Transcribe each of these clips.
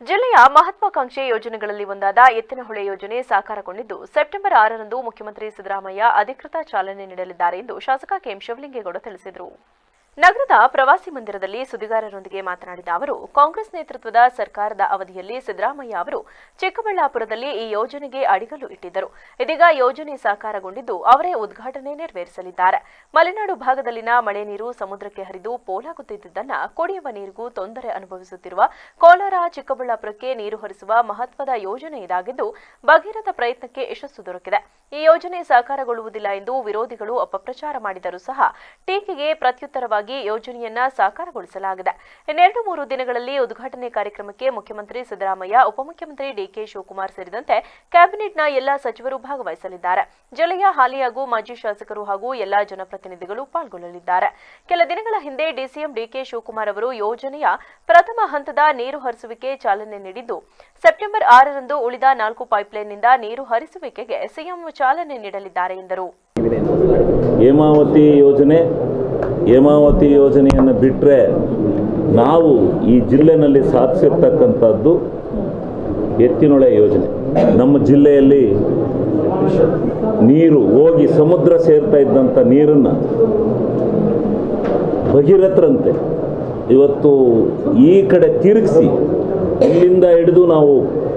ಜಿಲ್ಲೆಯ ಮಹತ್ವಾಕಾಂಕ್ಷೆ ಯೋಜನೆಗಳಲ್ಲಿ ಒಂದಾದ ಎತ್ತಿನಹೊಳೆ ಯೋಜನೆ ಸಾಕಾರಗೊಂಡಿದ್ದು, ಸೆಪ್ಟೆಂಬರ್ ಆರರಂದು ಮುಖ್ಯಮಂತ್ರಿ ಸಿದ್ದರಾಮಯ್ಯ ಅಧಿಕೃತ ಚಾಲನೆ ನೀಡಲಿದ್ದಾರೆ ಎಂದು ಶಾಸಕ ಕೆಎಂ ಶಿವಲಿಂಗೇಗೌಡ ತಿಳಿಸಿದರು. ನಗರದ ಪ್ರವಾಸಿ ಮಂದಿರದಲ್ಲಿ ಸುದ್ದಿಗಾರರೊಂದಿಗೆ ಮಾತನಾಡಿದ ಅವರು, ಕಾಂಗ್ರೆಸ್ ನೇತೃತ್ವದ ಸರ್ಕಾರದ ಅವಧಿಯಲ್ಲಿ ಸಿದ್ದರಾಮಯ್ಯ ಅವರು ಚಿಕ್ಕಬಳ್ಳಾಪುರದಲ್ಲಿ ಈ ಯೋಜನೆಗೆ ಅಡಿಗಲ್ಲು ಇಟ್ಟಿದ್ದರು. ಇದೀಗ ಯೋಜನೆ ಸಾಕಾರಗೊಂಡಿದ್ದು ಅವರೇ ಉದ್ಘಾಟನೆ ನೆರವೇರಿಸಲಿದ್ದಾರೆ. ಮಲೆನಾಡು ಭಾಗದಲ್ಲಿನ ಮಳೆ ನೀರು ಸಮುದ್ರಕ್ಕೆ ಹರಿದು ಪೋಲಾಗುತ್ತಿದ್ದುದನ್ನ ಕುಡಿಯುವ ನೀರಿಗೂ ತೊಂದರೆ ಅನುಭವಿಸುತ್ತಿರುವ ಕೋಲಾರ ಚಿಕ್ಕಬಳ್ಳಾಪುರಕ್ಕೆ ನೀರು ಹರಿಸುವ ಮಹತ್ವದ ಯೋಜನೆ ಇದಾಗಿದ್ದು ಭಗೀರಥ ಪ್ರಯತ್ನಕ್ಕೆ ಯಶಸ್ಸು ದೊರಕಿದೆ. ಈ ಯೋಜನೆ ಸಾಕಾರಗೊಳ್ಳುವುದಿಲ್ಲ ಎಂದು ವಿರೋಧಿಗಳು ಅಪಪ್ರಚಾರ ಮಾಡಿದರೂ ಸಹ ಟೀಕೆಗೆ ಪ್ರತ್ಯುತ್ತರವಾಗಿ ಯೋಜನೆಯನ್ನ ಸಾಕಾರಗೊಳಿಸಲಾಗಿದೆ. ಇನ್ನೆರಡು ಮೂರು ದಿನಗಳಲ್ಲಿ ಉದ್ಘಾಟನೆ ಕಾರ್ಯಕ್ರಮಕ್ಕೆ ಮುಖ್ಯಮಂತ್ರಿ ಸಿದ್ದರಾಮಯ್ಯ, ಉಪಮುಖ್ಯಮಂತ್ರಿ ಡಿಕೆ ಶಿವಕುಮಾರ್ ಸೇರಿದಂತೆ ಕ್ಯಾಬಿನೆಟ್ನ ಎಲ್ಲಾ ಸಚಿವರು ಭಾಗವಹಿಸಲಿದ್ದಾರೆ. ಜಿಲ್ಲೆಯ ಹಾಲಿ ಹಾಗೂ ಮಾಜಿ ಶಾಸಕರು ಹಾಗೂ ಎಲ್ಲಾ ಜನಪ್ರತಿನಿಧಿಗಳು ಪಾಲ್ಗೊಳ್ಳಲಿದ್ದಾರೆ. ಕೆಲ ದಿನಗಳ ಹಿಂದೆ ಡಿಸಿಎಂ ಡಿಕೆ ಶಿವಕುಮಾರ್ ಅವರು ಯೋಜನೆಯ ಪ್ರಥಮ ಹಂತದ ನೀರು ಹರಿಸುವಿಕೆ ಚಾಲನೆ ನೀಡಿದ್ದು, ಸೆಪ್ಟೆಂಬರ್ ಆರರಂದು ಉಳಿದ ನಾಲ್ಕು ಪೈಪ್ಲೈನ್ನಿಂದ ನೀರು ಹರಿಸುವಿಕೆಗೆ ಸಿಎಂ ಚಾಲನೆ ನೀಡಲಿದ್ದಾರೆ ಎಂದರು. ಹೇಮಾವತಿ ಯೋಜನೆ ಹೇಮಾವತಿ ಯೋಜನೆಯನ್ನು ಬಿಟ್ಟರೆ ನಾವು ಈ ಜಿಲ್ಲೆನಲ್ಲಿ ಸಾಧಿಸಿರ್ತಕ್ಕಂಥದ್ದು ಎತ್ತಿನೊಳೆ ಯೋಜನೆ. ನಮ್ಮ ಜಿಲ್ಲೆಯಲ್ಲಿ ನೀರು ಹೋಗಿ ಸಮುದ್ರ ಸೇರ್ತಾ ಇದ್ದಂಥ ನೀರನ್ನು ಭಗೀರಥರಂತೆ ಇವತ್ತು ಈ ಕಡೆ ತಿರುಗಿಸಿ ಇಲ್ಲಿಂದ ಹಿಡಿದು ನಾವು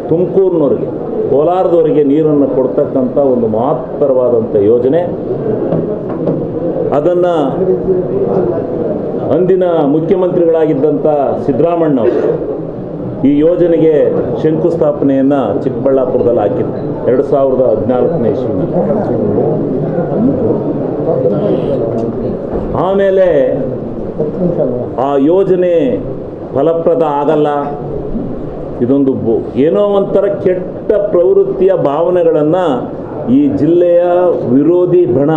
ತುಮಕೂರಿನವ್ರಿಗೆ, ಕೋಲಾರದವರೆಗೆ ನೀರನ್ನು ಕೊಡ್ತಕ್ಕಂಥ ಒಂದು ಮಹತ್ತರವಾದಂಥ ಯೋಜನೆ. ಅದನ್ನು ಅಂದಿನ ಮುಖ್ಯಮಂತ್ರಿಗಳಾಗಿದ್ದಂಥ ಸಿದ್ದರಾಮಣ್ಣ ಈ ಯೋಜನೆಗೆ ಶಂಕುಸ್ಥಾಪನೆಯನ್ನು ಚಿಕ್ಕಬಳ್ಳಾಪುರದಲ್ಲಿ ಹಾಕಿದ್ರು. ಎರಡು ಸಾವಿರದ ಹದಿನಾಲ್ಕನೇ ಇಸ್ವಿ ಆಮೇಲೆ ಆ ಯೋಜನೆ ಫಲಪ್ರದ ಆಗಲ್ಲ. ಇದೊಂದು ಏನೋ ಒಂಥರ ಕೆಟ್ಟ ಪ್ರವೃತ್ತಿಯ ಭಾವನೆಗಳನ್ನು ಈ ಜಿಲ್ಲೆಯ ವಿರೋಧಿ ಬಣ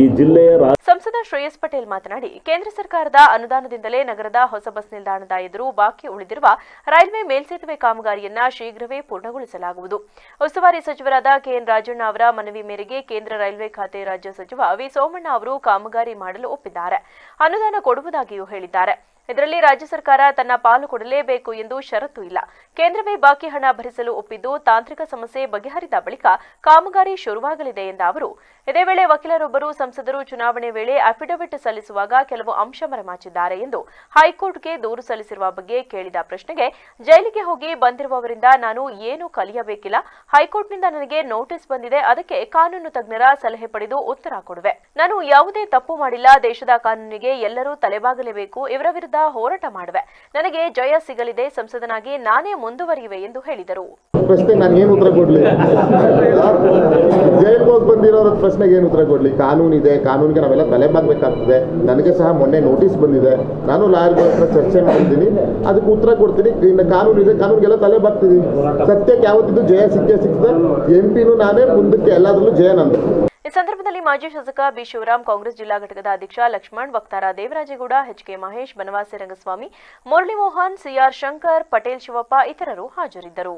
ಈ ಜಿಲ್ಲೆಯ ಸಂಸದ ಶ್ರೇಯಸ್ ಪಟೇಲ್ ಮಾತನಾಡಿ, ಕೇಂದ್ರ ಸರ್ಕಾರದ ಅನುದಾನದಿಂದಲೇ ನಗರದ ಹೊಸ ಬಸ್ ನಿಲ್ದಾಣದ ಎದುರು ಬಾಕಿ ಉಳಿದಿರುವ ರೈಲ್ವೆ ಮೇಲ್ಸೇತುವೆ ಕಾಮಗಾರಿಯನ್ನ ಶೀಘ್ರವೇ ಪೂರ್ಣಗೊಳಿಸಲಾಗುವುದು. ಉಸ್ತುವಾರಿ ಸಚಿವರಾದ ಕೆಎನ್ ರಾಜಣ್ಣ ಅವರ ಮನವಿ ಮೇರೆಗೆ ಕೇಂದ್ರ ರೈಲ್ವೆ ಖಾತೆ ರಾಜ್ಯ ಸಚಿವ ವಿ ಸೋಮಣ್ಣ ಅವರು ಕಾಮಗಾರಿ ಮಾಡಲು ಒಪ್ಪಿದ್ದಾರೆ. ಅನುದಾನ ಕೊಡುವುದಾಗಿಯೂ ಹೇಳಿದ್ದಾರೆ. ಇದರಲ್ಲಿ ರಾಜ್ಯ ಸರ್ಕಾರ ತನ್ನ ಪಾಲು ಕೊಡಲೇಬೇಕು ಎಂದು ಷರತ್ತು ಇಲ್ಲ. ಕೇಂದ್ರವೇ ಬಾಕಿ ಹಣ ಭರಿಸಲು ಒಪ್ಪಿದ್ದು ತಾಂತ್ರಿಕ ಸಮಸ್ಯೆ ಬಗೆಹರಿದ ಬಳಿಕ ಕಾಮಗಾರಿ ಶುರುವಾಗಲಿದೆ ಎಂದ ಅವರು, ಇದೇ ವೇಳೆ ವಕೀಲರೊಬ್ಬರು ಸಂಸದರು ಚುನಾವಣೆ ವೇಳೆ ಅಫಿಡವಿಟ್ ಸಲ್ಲಿಸುವಾಗ ಕೆಲವು ಅಂಶ ಮರೆಮಾಚಿದ್ದಾರೆ ಎಂದು ಹೈಕೋರ್ಟ್ಗೆ ದೂರು ಸಲ್ಲಿಸಿರುವ ಬಗ್ಗೆ ಕೇಳಿದ ಪ್ರಶ್ನೆಗೆ, ಜೈಲಿಗೆ ಹೋಗಿ ಬಂದಿರುವವರಿಂದ ನಾನು ಏನು ಕಲಿಯಬೇಕಿಲ್ಲ. ಹೈಕೋರ್ಟ್ನಿಂದ ನನಗೆ ನೋಟಿಸ್ ಬಂದಿದೆ. ಅದಕ್ಕೆ ಕಾನೂನು ತಜ್ಞರ ಸಲಹೆ ಪಡೆದು ಉತ್ತರ ಕೊಡುವೆ. ನಾನು ಯಾವುದೇ ತಪ್ಪು ಮಾಡಿಲ್ಲ. ದೇಶದ ಕಾನೂನಿಗೆ ಎಲ್ಲರೂ ತಲೆಬಾಗಲೇಬೇಕು. ಇವರ ವಿರುದ್ಧ ಹೋರಾಟ ಮಾಡುವೆ. ನನಗೆ ಜಯ ಸಿಗಲಿದೆ, ಸಂಸದನಾಗಿ ನಾನೇ ಮುಂದುವರಿಯುವೆ ಎಂದು ಹೇಳಿದರು. ಪ್ರಶ್ನೆ ನಾನು ಏನು ಉತ್ತರ ಕೊಡ್ಲಿ? ಜೈಲ್ಗೆ ಹೋಗಿ ಬಂದಿರೋ ಪ್ರಶ್ನೆಗೆ ಏನು ಉತ್ತರ ಕೊಡ್ಲಿ? ಕಾನೂನು ಇದೆ, ಕಾನೂನಿಗೆ ನಾವೆಲ್ಲ ತಲೆ ಬಾಗ್ಬೇಕಾಗ್ತದೆ. ನನಗೆ ಸಹ ಮೊನ್ನೆ ನೋಟಿಸ್ ಬಂದಿದೆ. ನಾನು ಲಾಯರ್ಗಳ ಹತ್ರ ಚರ್ಚೆ ಮಾಡಿದ್ದೀನಿ ಅದಕ್ಕೆ ಉತ್ತರ ಕೊಡ್ತೀನಿ. ಇನ್ನು ಕಾನೂನು ಇದೆ, ಕಾನೂನಿಗೆಲ್ಲ ತಲೆ ಬಾಗ್ತೀನಿ. ಸತ್ಯಕ್ಕೆ ಯಾವತ್ತಿದ್ದು ಜಯ ಸಿಕ್ಕೇ ಸಿಗ್ತದೆ. ಎಂ ಪಿನೂ ನಾನೇ ಮುಂದಕ್ಕೆ ಎಲ್ಲದರಲ್ಲೂ ಜಯ ನಂದು. ಈ ಸಂದರ್ಭದಲ್ಲಿ ಮಾಜಿ ಶಾಸಕ ಬಿ ಶಿವರಾಮ್ ಕಾಂಗ್ರೆಸ್ ಜಿಲ್ಲಾ ಘಟಕದ ಅಧ್ಯಕ್ಷ ಲಕ್ಷ್ಮಣ್ ವಕ್ತಾರ ದೇವರಾಜೇಗೌಡ ಎಚ್ಕೆ ಮಹೇಶ್ ಬನವಾಸಿ ರಂಗಸ್ವಾಮಿ ಮುರಳಿ ಮೋಹನ್ ಸಿಆರ್ ಶಂಕರ್, ಪಟೇಲ್ ಶಿವಪ್ಪ ಇತರರು ಹಾಜರಿದ್ದರು.